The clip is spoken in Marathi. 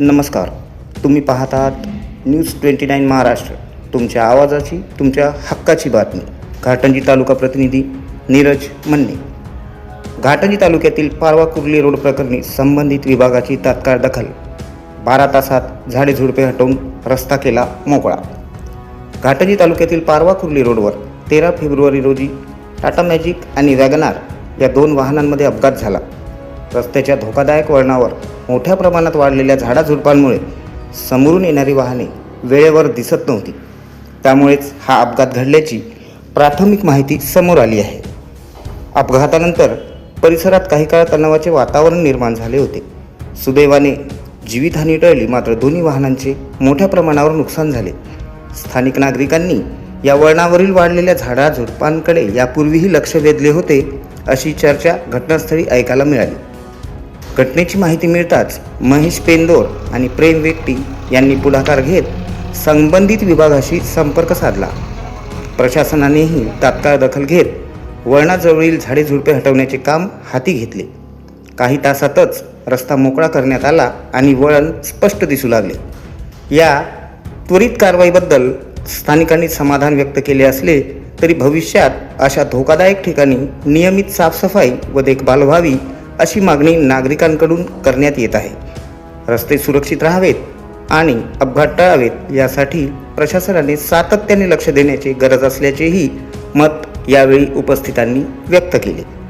नमस्कार. तुम्ही पाहत आहात न्यूज ट्वेंटी नाईन महाराष्ट्र. तुमच्या आवाजाची तुमच्या हक्काची बातमी. घाटंजी तालुका प्रतिनिधी नीरज मन्ने. घाटंजी तालुक्यातील पारवा कुर्ली रोड प्रकरणी संबंधित विभागाची तात्काळ दखल. बारा तासात झाडे झुडपे हटवून रस्ता केला मोकळा. घाटंजी तालुक्यातील पारवा कुर्ली रोडवर तेरा फेब्रुवारी रोजी टाटा मॅजिक आणि वॅगनार या दोन वाहनांमध्ये अपघात झाला. रस्त्याच्या धोकादायक वळणावर मोठ्या प्रमाणात वाढलेल्या झाडाझुडपांमुळे समोरून येणारी वाहने वेळेवर दिसत नव्हती. त्यामुळेच हा अपघात घडल्याची प्राथमिक माहिती समोर आली आहे. अपघातानंतर परिसरात काही काळ तणावाचे वातावरण निर्माण झाले होते. सुदैवाने जीवितहानी टळली मात्र दोन्ही वाहनांचे मोठ्या प्रमाणावर नुकसान झाले. स्थानिक नागरिकांनी या वळणावरील वाढलेल्या झाडाझुडपांकडे यापूर्वीही लक्ष वेधले होते अशी चर्चा घटनास्थळी ऐकायला मिळाली. घटनेची माहिती मिळताच महेश पेंदोर आणि प्रेम व्यक्ती यांनी पुढाकार घेत संबंधित विभागाशी संपर्क साधला. प्रशासनानेही तात्काळ दखल घेत वळणाजवळील झाडे झुडपे हटवण्याचे काम हाती घेतले. काही तासातच रस्ता मोकळा करण्यात आला आणि वळण स्पष्ट दिसू लागले. या त्वरित कारवाईबद्दल स्थानिकांनी समाधान व्यक्त केले असले तरी भविष्यात अशा धोकादायक ठिकाणी नियमित साफसफाई व देखभाल व्हावी अशी मागणी नागरिकांकडून करण्यात येत आहे. रस्ते सुरक्षित राहावेत आणि अपघात टाळावेत यासाठी प्रशासनाने सातत्याने लक्ष देण्याची गरज असल्याचेही मत यावेळी उपस्थितांनी व्यक्त केले.